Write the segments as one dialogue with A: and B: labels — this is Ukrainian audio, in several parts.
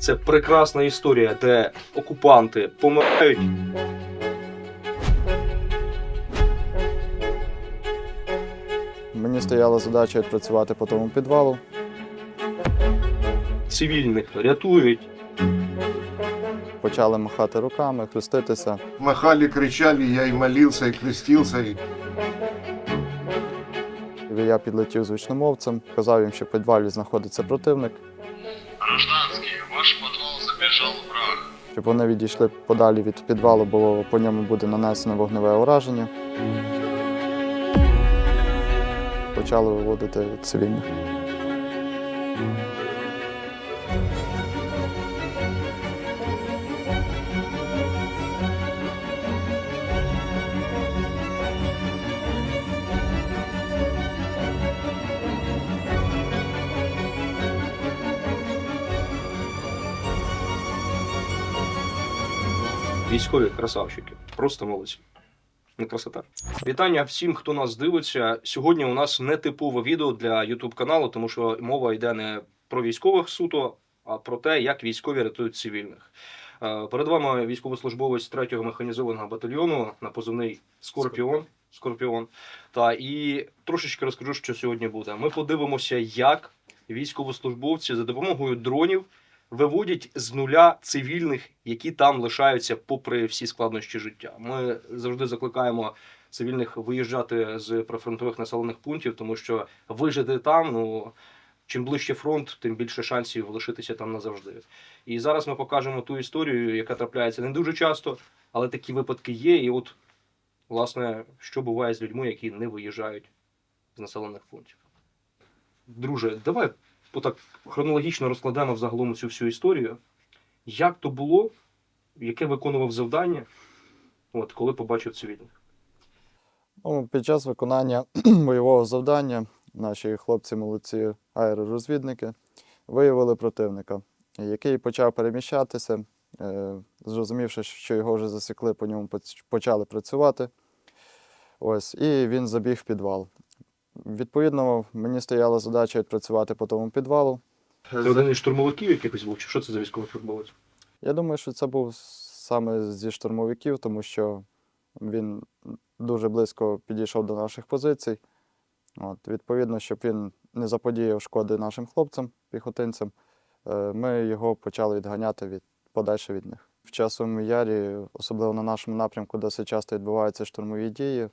A: Це прекрасна історія, де окупанти помирають.
B: Мені стояла задача відпрацювати по тому підвалу.
A: Цивільних рятують.
B: Почали махати руками, хреститися.
C: Махали, кричали, я и молился, и крестился. И...
B: Я підлетів з гучномовцем, казав їм, що в підвалі знаходиться противник,
D: ваш подвал у враг.
B: щоб вони відійшли подалі від підвалу, бо по ньому буде нанесено вогневе ураження. Почали виводити цивільних.
A: Військові красавчики. Просто молодці. Не красота. Вітання всім, хто нас дивиться. Сьогодні у нас не типове відео для YouTube каналу, тому що мова йде не про військових суто, а про те, як військові рятують цивільних. Е, Перед вами військовослужбовець 3-го механізованого батальйону на позивний Скорпіон. Скорпіон. Та і трошечки розкажу, що сьогодні буде. Ми подивимося, як військовослужбовці за допомогою дронів виводять з нуля цивільних, які там лишаються попри всі складнощі життя. Ми завжди закликаємо цивільних виїжджати з прифронтових населених пунктів, тому що вижити там, ну чим ближче фронт, тим більше шансів лишитися там назавжди. І зараз ми покажемо ту історію, яка трапляється не дуже часто, але такі випадки є. І от, власне, що буває з людьми, які не виїжджають з населених пунктів. Друже, давай отак хронологічно розкладемо взагалом цю всю історію. Як то було, яке виконував завдання, от, коли побачив цивільних.
B: Ну, під час виконання бойового завдання наші хлопці-молодці аеророзвідники виявили противника, який почав переміщатися. Е, Зрозумівши, що його вже засікли, по ньому почали працювати. Ось, і він забіг в підвал. Відповідно, мені стояла задача відпрацювати по тому підвалу.
A: Це один із штурмовиків якихось був, чи що це за військовий службовець?
B: Я думаю, що це був саме зі штурмовиків, тому що він дуже близько підійшов до наших позицій. От, відповідно, щоб він не заподіяв шкоди нашим хлопцям, піхотинцям, е, ми його почали відганяти від, подальше від них. В часовому ярі, особливо на нашому напрямку, досить часто відбуваються штурмові дії.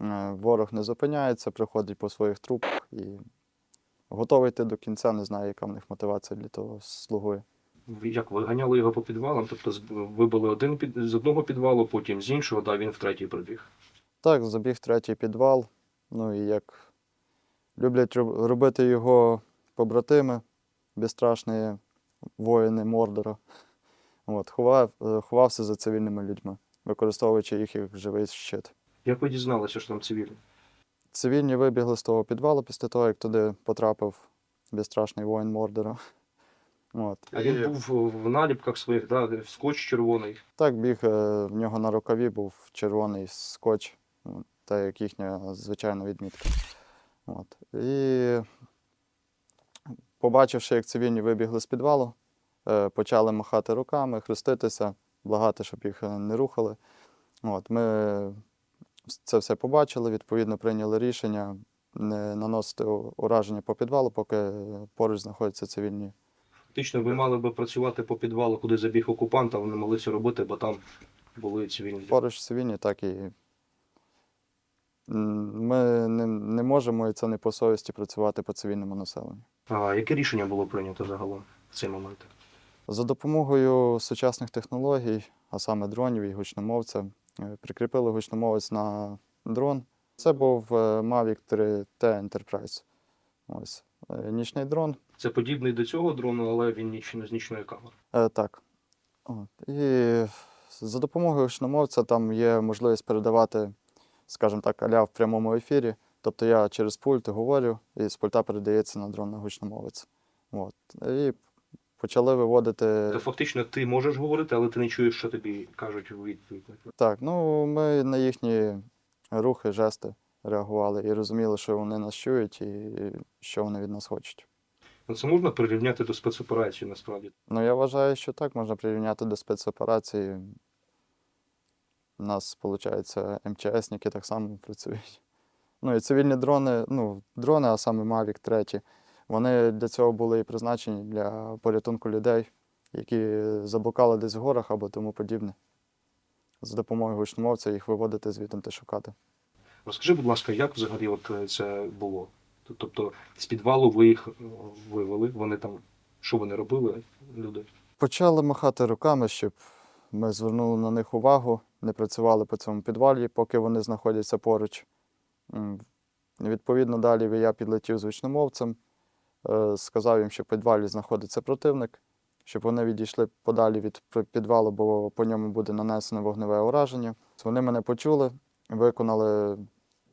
B: Е, Ворог не зупиняється, приходить по своїх трупах і готовий йти до кінця, не знаю, яка в них мотивація для того слугує.
A: Як виганяли його по підвалам? Тобто вибили один під, з одного підвалу, потім з іншого, да, він в третій прибіг.
B: Так, забіг в третій підвал. Ну і як люблять робити його побратими, безстрашні воїни Мордора. От, ховав, е, ховався за цивільними людьми, використовуючи їх як живий щит.
A: Як ви дізналися, що там цивільні?
B: Цивільні вибігли з того підвалу після того, як туди потрапив безстрашний воїн Мордора. От.
A: А він був в наліпках своїх, да, скотч червоний.
B: Так, біг, е, в нього на рукаві був червоний скотч, ну, та як їхня звичайна відмітка. От. І побачивши, як цивільні вибігли з підвалу, е, почали махати руками, хреститися, благати, щоб їх е, не рухали. От. Ми це все побачили, відповідно, прийняли рішення не наносити ураження по підвалу, поки поруч знаходяться цивільні
A: Фактично, ви мали би працювати по підвалу, куди забіг окупант, але не могли це робити, бо там були цивільні.
B: поруч цивільні, так і ми не, не можемо, і це не по совісті працювати по цивільному населенню.
A: А яке рішення було прийнято загалом в цей момент?
B: За допомогою сучасних технологій, а саме дронів і гучномовця, прикріпили гучномовець на дрон. Це був е, Mavic 3T Enterprise. Ось. Е, Нічний дрон.
A: Це подібний до цього дрону, але він нічно з нічної камери.
B: Е, Так. От. І за допомогою гучномовця там є можливість передавати, скажімо так, аля в прямому ефірі. Тобто я через пульт говорю, і з пульта передається на дрон на гучномовець. От. І почали виводити.
A: Це фактично ти можеш говорити, але ти не чуєш, що тобі кажуть у відповідь.
B: Так, ну ми на їхні рухи, жести реагували і розуміли, що вони нас чують і що вони від нас хочуть.
A: Ну, Це можна прирівняти до спецоперації насправді.
B: Ну, я вважаю, що так можна прирівняти до спецоперації. У нас, виходить, МЧСники так само працюють. Ну і цивільні дрони, ну, дрони, а саме Mavic 3, вони для цього були і призначені для порятунку людей, які заблукали десь в горах або тому подібне. За допомогою гучномовця їх виводити звідти та шукати.
A: Розкажи, будь ласка, як взагалі от е, це було? Тобто з підвалу ви їх е, вивели, вони там, що вони робили, люди?
B: Почали махати руками, щоб ми звернули на них увагу, не працювали по цьому підвалі, поки вони знаходяться поруч. Відповідно, далі я підлетів з гучномовцем, сказав їм, що в підвалі знаходиться противник, щоб вони відійшли подалі від підвалу, бо по ньому буде нанесено вогневе ураження. Вони мене почули, виконали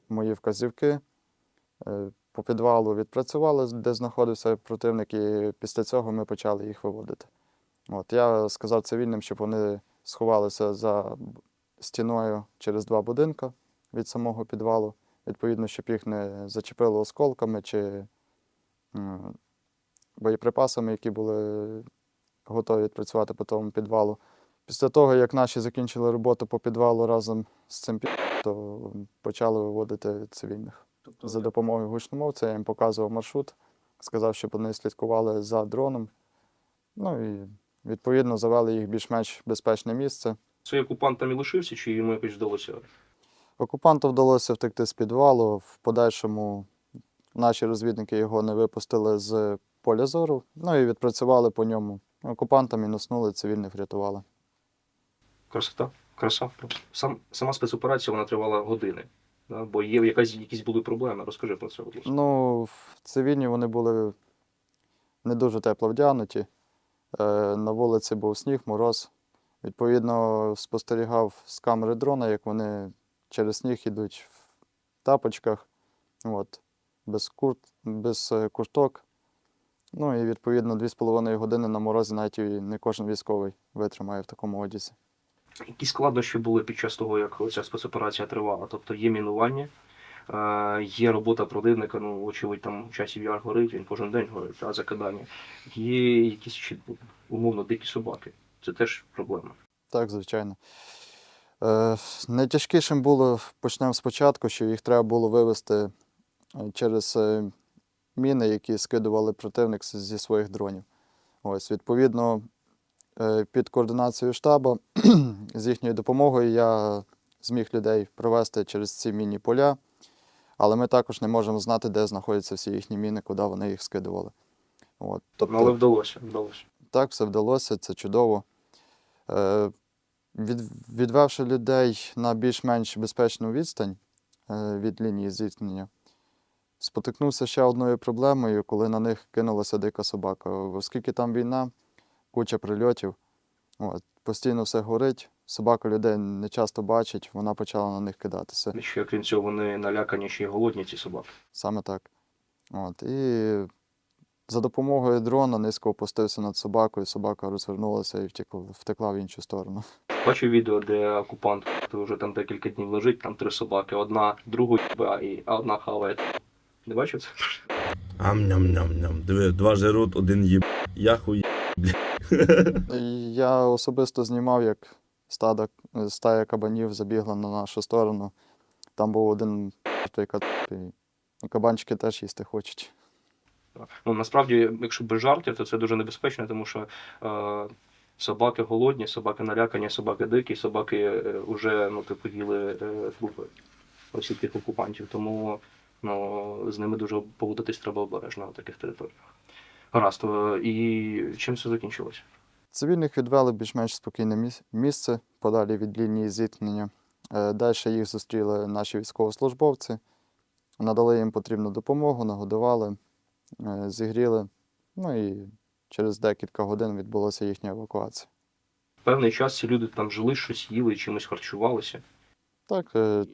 B: мої вказівки. Е, По підвалу відпрацювали, де знаходився противник, і після цього ми почали їх виводити. От, я сказав цивільним, щоб вони сховалися за стіною через два будинки від самого підвалу. Відповідно, щоб їх не зачепило осколками чи боєприпасами, які були готові відпрацювати по тому підвалу. Після того, як наші закінчили роботу по підвалу разом з цим пі- то почали виводити цивільних.
A: Тобто,
B: За допомогою гучномовця я їм показував маршрут, сказав, щоб вони слідкували за дроном. Ну і відповідно завели їх в більш-менш безпечне місце.
A: Цей окупант там і лишився, чи йому якось вдалося?
B: Окупанту вдалося втекти з підвалу. В подальшому наші розвідники його не випустили з поля зору, ну і відпрацювали по ньому. Окупанта мінуснули, цивільних врятували.
A: Красота, краса. Сам, сама спецоперація вона тривала години. Да? Бо є якась, якісь були проблеми. Розкажи про це, будь ласка.
B: Ну, в цивільні вони були не дуже тепло вдягнуті. Е, На вулиці був сніг, мороз. Відповідно, спостерігав з камери дрона, як вони через сніг йдуть в тапочках, от, без, курт, без е, курток. Ну і відповідно 2,5 години на морозі навіть і не кожен військовий витримає в такому одязі.
A: Які складнощі були під час того, як ця спецоперація тривала? Тобто є мінування, е, є робота противника, ну, очевидь, там часів яр горить, він кожен день горить, а закидання. Є якісь ще, умовно дикі собаки. Це теж проблема.
B: Так, звичайно. Е, найтяжкішим було, почнемо спочатку, що їх треба було вивести е, через е, міни, які скидували противник зі своїх дронів. Ось, відповідно, е, під координацією штабу з їхньою допомогою я зміг людей провести через ці мінні поля, але ми також не можемо знати, де знаходяться всі їхні міни, куди вони їх скидували. От,
A: Ну, але вдалося, вдалося.
B: так, все вдалося, це чудово. Е, від, відвевши людей на більш-менш безпечну відстань е, від лінії зіткнення, спотикнувся ще одною проблемою, коли на них кинулася дика собака. Оскільки там війна, куча прильотів, от, постійно все горить, собака людей не часто бачить, вона почала на них кидатися.
A: Ще крім цього, вони налякані, ще й голодні ці собаки.
B: Саме так. От, і за допомогою дрона низько опустився над собакою, собака розвернулася і втекла, втекла в іншу сторону.
A: Бачив відео, де окупант вже там декілька днів лежить, там три собаки, одна другу і- а одна хаває. Не бачив це?
E: Ам-ням-ням-ням. Диви, два жерут, один їб. Я хуй.
B: Я особисто знімав, як стада, стая кабанів забігла на нашу сторону. Там був один той кат, і кабанчики теж їсти хочуть.
A: Ну насправді, якщо без жартів, то це дуже небезпечно, тому що е, собаки голодні, собаки налякані, собаки дикі, собаки е, вже ну, типу, їли е, трупи усіх тих окупантів. Тому ну, з ними дуже поводитись треба обережно на таких територіях. Гаразд, е, і чим це закінчилося?
B: Цивільних відвели більш-менш спокійне місце подалі від лінії зіткнення. Далі їх зустріли наші військовослужбовці, надали їм потрібну допомогу, нагодували, е, зігріли. Ну і через декілька годин відбулася їхня евакуація.
A: Певний час ці люди там жили, щось їли, чимось харчувалися.
B: Так, е,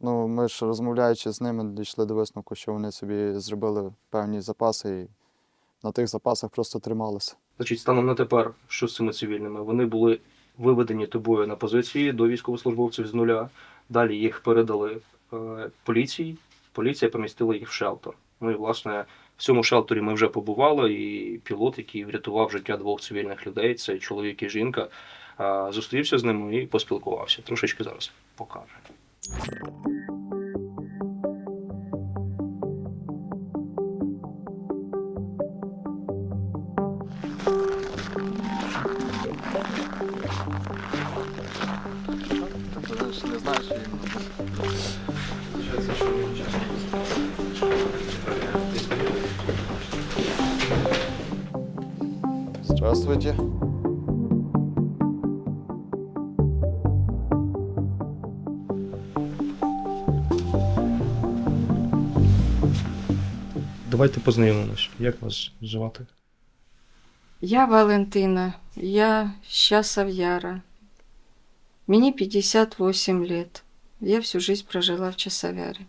B: ну ми ж розмовляючи з ними, дійшли до висновку, що вони собі зробили певні запаси і на тих запасах просто трималися.
A: Значить, станом на тепер, що з цими цивільними? Вони були виведені тобою на позиції до військовослужбовців з нуля. Далі їх передали е, поліції. Поліція помістила їх в шелтер. Ну і власне В цьому шелтері ми вже побували, і пілот, який врятував життя двох цивільних людей, це чоловік і жінка, а, зустрівся з ними і поспілкувався. Трошечки зараз покаже.
B: Не знаєш, Здравствуйте.
A: Давайте познайомимось. Як вас звати?
F: Я Валентина, я Яра. Мені 58 лет. Я всю жизнь прожила в Часовяре.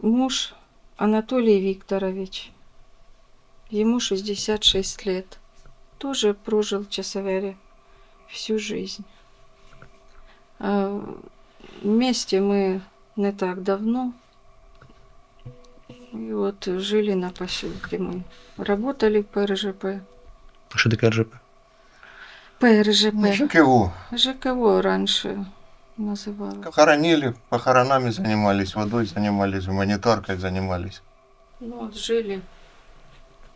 F: Муж Анатолий Викторович. Ему 66 лет. Тоже прожил в Часовяре всю жизнь. Вместе мы не так давно. И вот жили на поселке мы. Работали в ПРЖП.
A: Що таке РЖП?
F: ПРЖП.
C: ЖКУ.
F: ЖКО раньше называлось.
C: Хоронили, похоронами занимались, водой занимались, гуманитаркой занимались.
F: Ну, вот жили.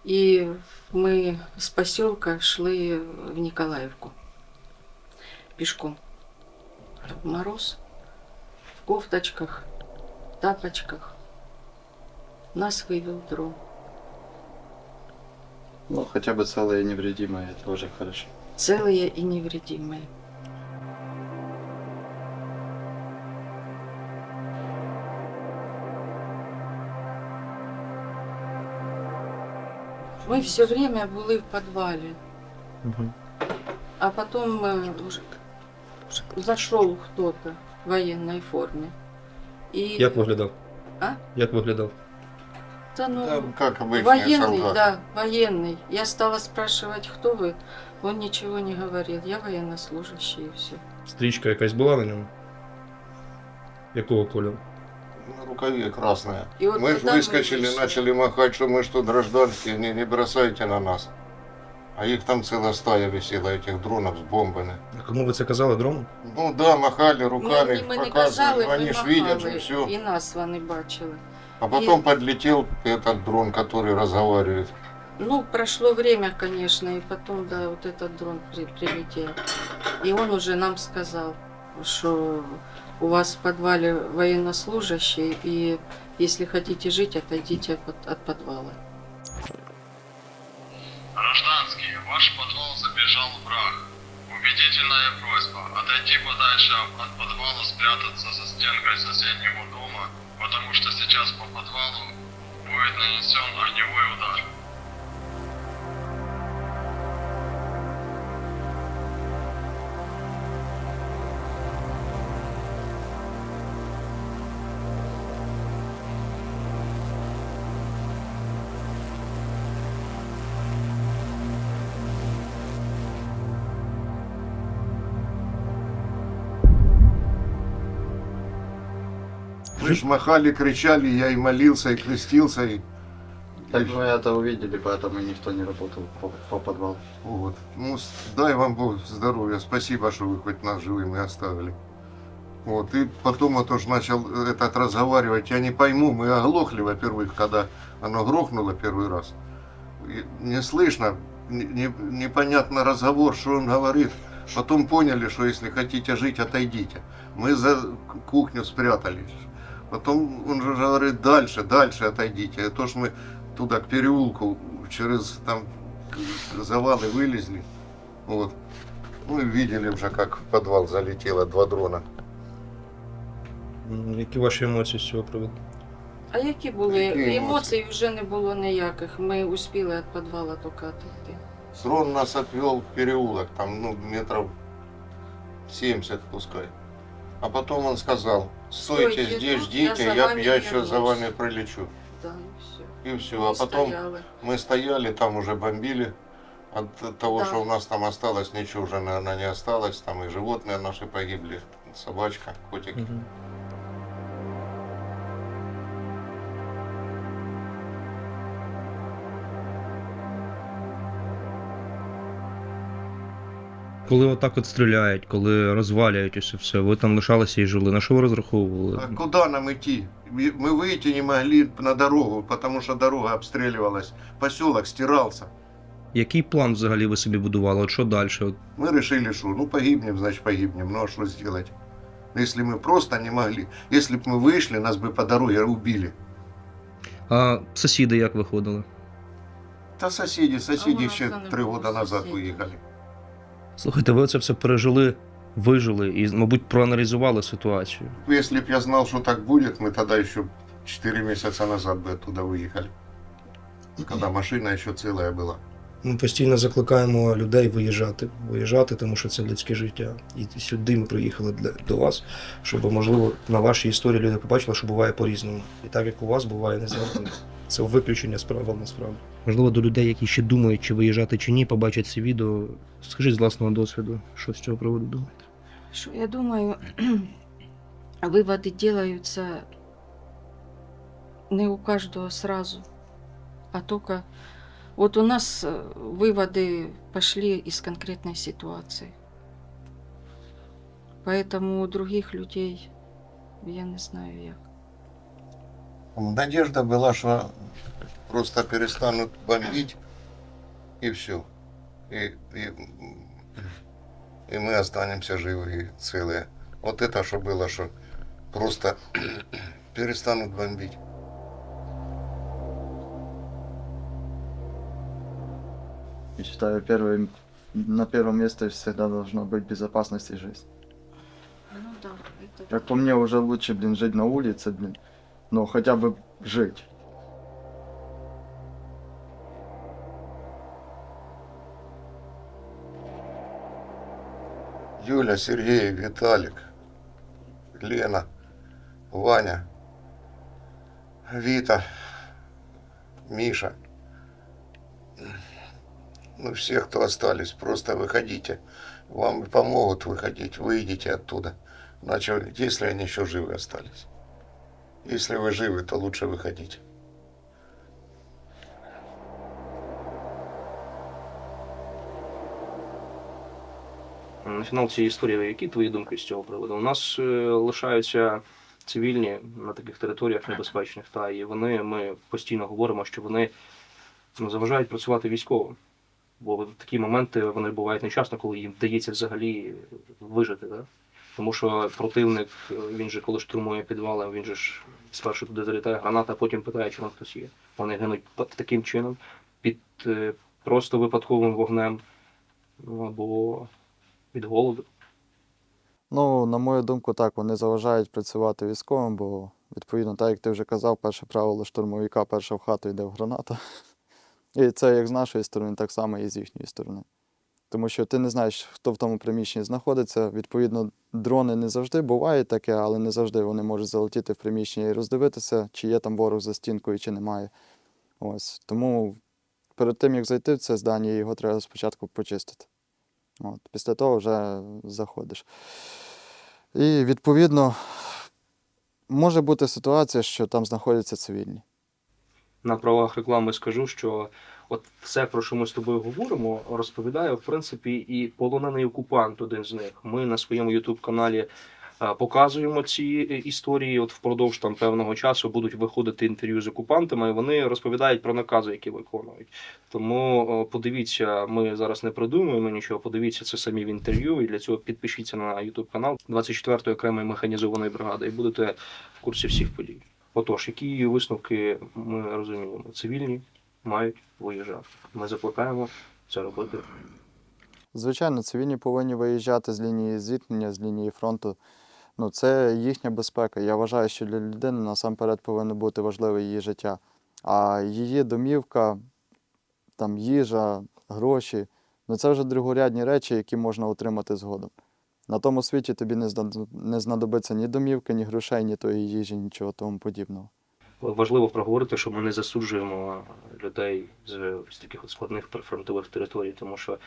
F: И мы с поселка шли в Николаевку. Пешком. В мороз. В кофточках, тапочках. Нас вывел дрон.
B: Ну, хотя бы целые и невредимые, это уже хорошо.
F: Целые и невредимые. Мы все время были в подвале, а потом э, зашел кто-то в военной форме. И...
A: Як виглядав?
F: А?
A: Як виглядав?
F: Да ну,
C: Там, как обычные
F: военный,
C: солдаты.
F: да, военный. Я стала спрашивать, кто вы. Он ничего не говорил. Я военнослужащий и все.
A: Стрічка якась була на ньому? Якого кольору?
C: На рукаве красная.
F: И вот
C: мы же
F: когда мы
C: выскочили,
F: вышли-
C: начали махать, что мы что, гражданские, не, не бросайте на нас. А их там целая стая висела, этих дронов с бомбами.
A: А Кому ви це казали дрону?
C: Ну да, махали руками,
F: Ми, ми не казали,
C: показывали,
F: ми
C: они ж видят же
F: махали,
C: все.
F: і нас вони бачили.
C: А потом подлетел этот дрон, который разговаривает.
F: Ну, прошло время, конечно, и потом, да, вот этот дрон при- прилетел. И он уже нам сказал, что у вас в подвале военнослужащие, и если хотите жить, отойдите от, от подвала.
D: Гражданский, ваш подвал забежал враг. Убедительная просьба отойти подальше от подвала, спрятаться за стенкой соседнего дома, потому что сейчас по подвалу будет нанесен огневой удар.
C: Мы ж махали, кричали, я и молился, и крестился, и
B: Так мы это увидели, поэтому никто не работал по, по подвалу.
C: вот. Ну, дай вам Бог здоровья, спасибо, что вы хоть нас живыми оставили. Вот, и потом вот уж начал этот разговаривать, я не пойму, мы оглохли, во-первых, когда оно грохнуло первый раз. И не слышно, не- не- непонятно разговор, что он говорит. Потом поняли, что если хотите жить, отойдите. Мы за кухню спрятались. Потом он же говорит, дальше, дальше отойдите. И то, что мы туда, к переулку, через там завалы вылезли. Вот. Ну и видели уже, как в подвал залетело два дрона.
A: М, Які ваші емоції з цього приводу?
F: А які були
C: Які емоції?
F: емоцій вже не було ніяких. Ми успіли від підвала тільки отойти.
C: Дрон нас отвел в переулок, там, ну, метров 70 пускай. А потом он сказал, стойте,
F: Стойте
C: здесь,
F: я
C: ждите, я,
F: вами
C: я еще за
F: вернусь».
C: вами прилечу.
F: Да, і все.
C: И все. А потом
F: Стояли.
C: мы стояли, там уже бомбили. От того,
F: Да.
C: что у нас там осталось, ничего уже, наверное, не осталось. Там и животные наши погибли. Собачка, котики.
A: Мгм. Коли отак от стріляють, коли розвалюють усе все, ви там лишалися і жили. На що ви розраховували?
C: А куда нам идти? Мы выйти не могли на дорогу, потому что дорога обстреливалась. Поселок стирался.
A: Який план взагалі ви собі будували? От що далі? От
C: Мы решили, что ну погибнем, значит погибнем. Ну а что сделать? Если мы просто не могли, если бы мы вышли, нас бы по дороге убили.
A: А сусіди як виходили?
C: Да соседи,
F: А
C: соседи
F: у нас
C: еще
F: там не
C: три
F: было
C: года назад
F: соседей.
C: выехали.
A: Слухайте, ви це все пережили, вижили і, мабуть, проаналізували ситуацію.
C: Если б я знал, что так будет, мы тогда еще 4 месяца назад бы оттуда выехали. Когда машина еще целая была.
A: Ми постійно закликаємо людей виїжджати, виїжджати, тому що це людське життя. І сюди ми приїхали для, до вас, щоб, можливо, на вашій історії люди побачили, що буває по-різному. І так як у вас буває не завжди. Це виключення справа насправді. Можливо, до людей, які ще думають, чи виїжджати чи ні, побачать це відео. Скажіть з власного досвіду, що з цього приводу думаєте?
F: Что я думаю, выводы делаются не у каждого сразу, а только вот у нас э, выводы пошли из конкретной ситуации. Поэтому у других людей я не знаю як.
C: Надежда была, что просто перестанут бомбить, и все. И, и, и мы останемся живы и целые. Вот это, что было, что просто перестанут бомбить.
B: Я считаю, первым, на первом месте всегда должно быть безопасность и жизнь.
F: Ну да, это
B: Как по мне, уже лучше, блин, жить на улице, блин, но хотя бы жить.
C: Юля, Сергей, Виталик, Лена, Ваня, Вита, Миша. Ну, все, кто остались, просто выходите. Вам помогут выходить, выйдите оттуда. Иначе, если они еще живы остались. Если вы живы, то лучше выходите.
A: На фінал цієї історії, які твої думки з цього приводу? У нас е, лишаються цивільні на таких територіях небезпечних, та і вони, ми постійно говоримо, що вони ну, заважають працювати військовим. Бо в такі моменти вони бувають нечасно, коли їм вдається взагалі вижити. Да? Тому що противник, він же коли штурмує підвали, він же ж спершу туди залітає граната, а потім питає, чи там хтось є. Вони гинуть таким чином, під е, просто випадковим вогнем ну, або від голоду.
B: Ну, на мою думку, так, вони заважають працювати військовим, бо, відповідно, так як ти вже казав, перше правило штурмовика, перша в хату йде в граната. І це як з нашої сторони, так само і з їхньої сторони. Тому що ти не знаєш, хто в тому приміщенні знаходиться. Відповідно, дрони не завжди буває таке, але не завжди вони можуть залетіти в приміщення і роздивитися, чи є там ворог за стінкою, чи немає. Ось. Тому перед тим, як зайти в це здання, його треба спочатку почистити. От. Після того вже заходиш. І відповідно може бути ситуація, що там знаходяться цивільні.
A: На правах реклами скажу, що от все, про що ми з тобою говоримо, розповідає в принципі і полонений окупант, один з них. Ми на своєму youtube каналі показуємо ці е, історії. От впродовж там певного часу будуть виходити інтерв'ю з окупантами. і Вони розповідають про накази, які виконують. Тому е, подивіться, ми зараз не придумуємо нічого. Подивіться це самі в інтерв'ю. І для цього підпишіться на youtube канал 24-ї окремої механізованої бригади, і будете в курсі всіх подій. Отож, які висновки ми розуміємо? Цивільні мають виїжджати. Ми закликаємо це робити.
B: Звичайно, цивільні повинні виїжджати з лінії зіткнення, з лінії фронту. Ну, це їхня безпека. Я вважаю, що для людини насамперед повинно бути важливе її життя. А її домівка, там їжа, гроші ну це вже другорядні речі, які можна отримати згодом. На тому світі тобі не знадобиться ні домівки, ні грошей, ні тої їжі, нічого тому подібного.
A: Важливо проговорити, що ми не засуджуємо людей з, таких от складних прифронтових територій, тому що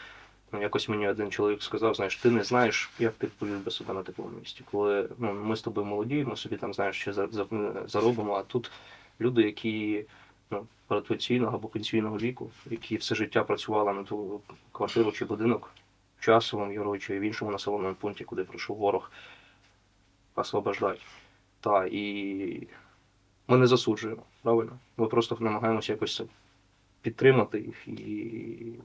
A: ну, якось мені один чоловік сказав: знаєш, ти не знаєш, як ти повів би себе на такому місці. Коли ну, ми з тобою молоді, ми собі там знаєш, що за- за- заробимо, а тут люди, які ну, передпенсійного або пенсійного віку, які все життя працювали на ту квартиру чи будинок, в часовому яру чи в іншому населеному пункті, куди прийшов ворог, освобождати. Та і ми не засуджуємо, правильно? Ми просто намагаємося якось підтримати їх і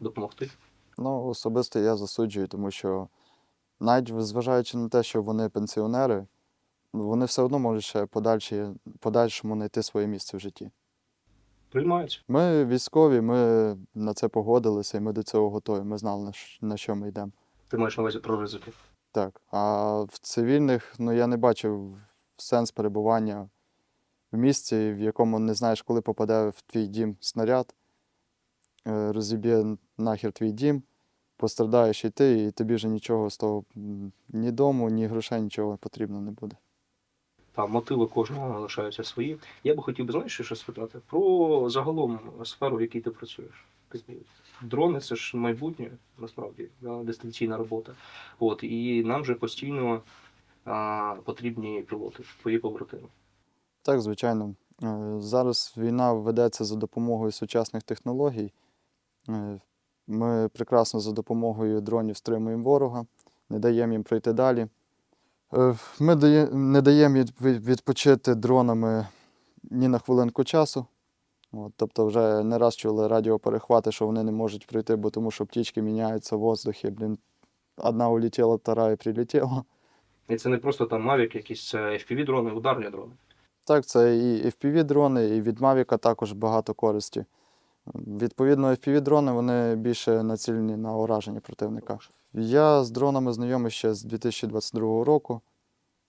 A: допомогти.
B: Ну, особисто я засуджую, тому що навіть зважаючи на те, що вони пенсіонери, вони все одно можуть ще подальшому знайти своє місце в житті.
A: Приймається.
B: Ми військові, ми на це погодилися і ми до цього готові. Ми знали, на що ми йдемо.
A: Ти маєш на увазі про ризики.
B: Так. А в цивільних, ну я не бачив сенс перебування в місці, в якому не знаєш, коли попаде в твій дім снаряд, е, розіб'є нахер твій дім, пострадаєш і ти, і тобі вже нічого з того ні дому, ні грошей, нічого потрібно не буде.
A: Та мотиви кожного лишаються свої. Я би хотів би знаєш, що спитати про загалом сферу, в якій ти працюєш. Дрони це ж майбутнє, насправді, дистанційна робота. От, і нам же постійно а, потрібні пілоти, твої побратими.
B: Так, звичайно. Е, Зараз війна ведеться за допомогою сучасних технологій. Е, Ми прекрасно за допомогою дронів стримуємо ворога, не даємо їм пройти далі. Е, Ми не даємо від- від- відпочити дронами ні на хвилинку часу. От, тобто вже не раз чули радіоперехвати, що вони не можуть пройти, бо тому що птічки міняються в воздухі. Блін, одна улетіла, втора і прилетіла.
A: І це не просто там Mavic, якісь FPV-дрони, ударні дрони.
B: Так, це і FPV-дрони, і від Mavic також багато користі. Відповідно, FPV-дрони вони більше націлені на ураження противника. Я з дронами знайомий ще з 2022 року.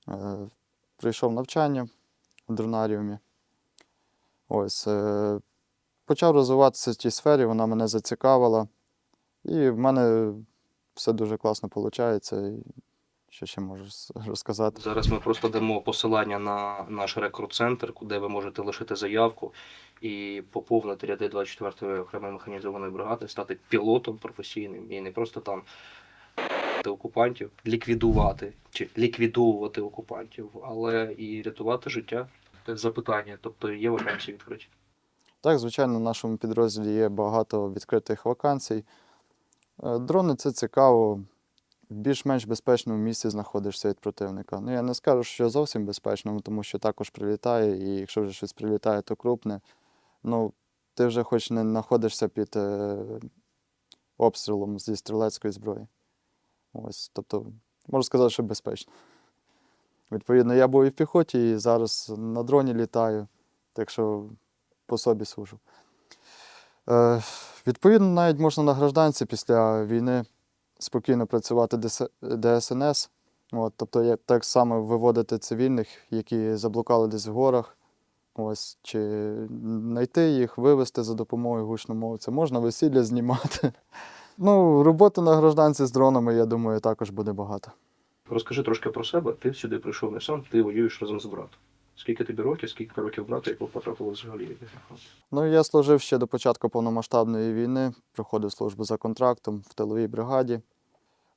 B: Е, Прийшов навчання в дронаріумі. Ось. е, Почав розвиватися в тій сфері, вона мене зацікавила. І в мене все дуже класно виходить. Що ще можу розказати?
A: Зараз ми просто дамо посилання на наш рекрут-центр, куди ви можете лишити заявку і поповнити ряди 24-ї окремої механізованої бригади, стати пілотом професійним і не просто там окупантів, ліквідувати чи ліквідовувати окупантів, але і рятувати життя. Це запитання, тобто є вакансії відкриті.
B: Так, звичайно, в нашому підрозділі є багато відкритих вакансій. Е, Дрони це цікаво. В більш-менш безпечному місці знаходишся від противника. Ну, я не скажу, що зовсім безпечному, тому що також прилітає, і якщо вже щось прилітає, то крупне. Ну, ти вже хоч не знаходишся під е, обстрілом зі стрілецької зброї. Ось, тобто, можу сказати, що безпечно. Відповідно, я був і в піхоті, і зараз на дроні літаю, так що по собі сужу. Е, відповідно, навіть можна на гражданці після війни спокійно працювати ДСНС. От, тобто як так само виводити цивільних, які заблукали десь в горах. Ось, чи знайти їх, вивезти за допомогою гучномовця. Можна весілля знімати. Ну, роботи на гражданці з дронами, я думаю, також буде багато.
A: Розкажи трошки про себе. Ти сюди прийшов не сам, ти воюєш разом з братом. Скільки тобі років, скільки років брата, як ви потрапили взагалі?
B: Ну, я служив ще до початку повномасштабної війни, проходив службу за контрактом в тиловій бригаді.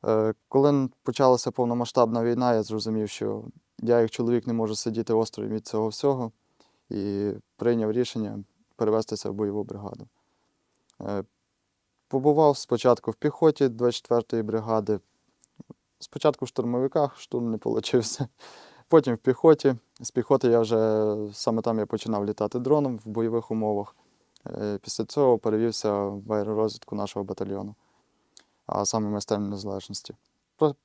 B: Е, Коли почалася повномасштабна війна, я зрозумів, що я як чоловік не можу сидіти осторонь від цього всього і прийняв рішення перевестися в бойову бригаду. Побував спочатку в піхоті 24-ї бригади, спочатку в штурмовиках, штурм не вийшов. Потім в піхоті. З піхоти я вже саме там я починав літати дроном в бойових умовах. Е, Після цього перевівся в аеророзвідку нашого батальйону, а саме майстерню незалежності.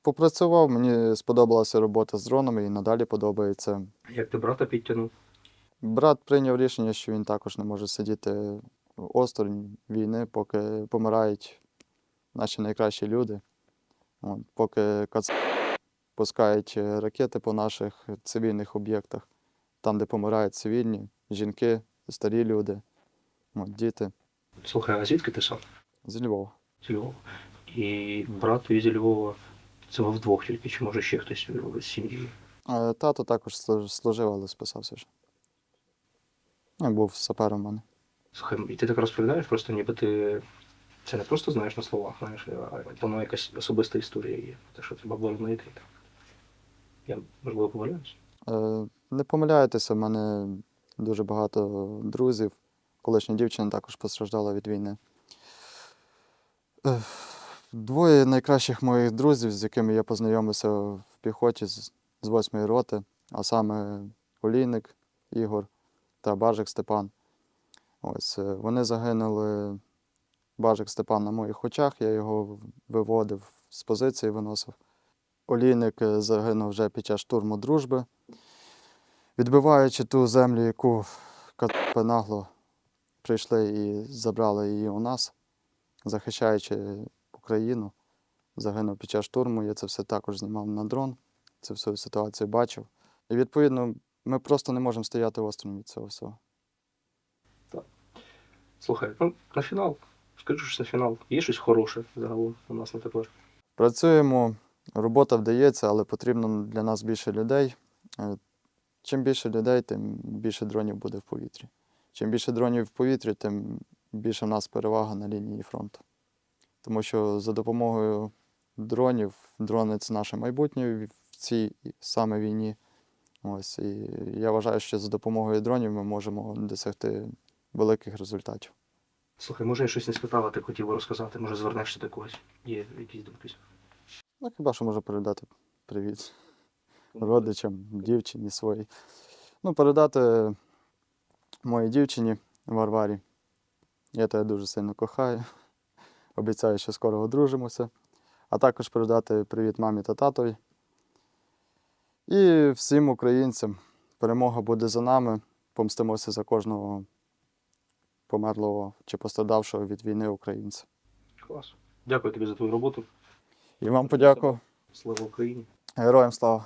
B: Попрацював, мені сподобалася робота з дронами і надалі подобається.
A: Як ти брата підтягнув?
B: Брат прийняв рішення, що він також не може сидіти осторонь війни, поки помирають наші найкращі люди. От, поки кац... пускають е, ракети по наших цивільних об'єктах, там, де помирають цивільні, жінки, старі люди, от, діти
A: Слухай, а звідки ти сам?
B: з Львова.
A: З Львова. І брат твій зі Львова, це ви вдвох тільки, чи може ще хтось з сім'ї?
B: Е, Тато також служив, але списався вже. Я був сапером в мене.
A: Слухай, і ти так розповідаєш, просто ніби ти це не просто знаєш на словах, знаєш, а воно якась особиста історія є. Те, що треба було знайти. Я, можливо, помиляюсь.
B: Е, Не помиляєтеся, в мене дуже багато друзів. Колишня дівчина також постраждала від війни. Е, Двоє найкращих моїх друзів, з якими я познайомився в піхоті з, 8-ї роти, а саме Олійник Ігор та Бажик Степан. Ось е, вони загинули. Бажик Степан на моїх очах, я його виводив з позиції, виносив. Олійник е, загинув вже під час штурму дружби, відбиваючи ту землю, яку нагло прийшли і забрали її у нас, захищаючи Україну. Загинув під час штурму. Я це все також знімав на дрон, цю всю ситуацію бачив. І відповідно, ми просто не можемо стояти осторонь від цього всього.
A: Слухай, ну на фінал. Скажи щось на фінал. Є щось хороше загалом у нас на тепер.
B: Працюємо, робота вдається, але потрібно для нас більше людей. Е, Чим більше людей, тим більше дронів буде в повітрі. Чим більше дронів в повітрі, тим більше в нас перевага на лінії фронту. Тому що за допомогою дронів, дрони це наше майбутнє в цій саме війні. Ось, і я вважаю, що за допомогою дронів ми можемо досягти великих результатів.
A: Слухай, може я щось не спитав, а ти хотів розказати, може звернешся до когось. Є якісь думки.
B: Ну, хіба що можу передати привіт родичам, дівчині своїй. Ну, передати моїй дівчині Варварі. Я тебе дуже сильно кохаю. Обіцяю, що скоро одружимося. А також передати привіт мамі та татові. І всім українцям. Перемога буде за нами. Помстимося за кожного померлого чи пострадавшого від війни українця.
A: Клас. Дякую тобі за твою роботу.
B: І вам подякував.
A: Слава Україні!
B: Героям слава!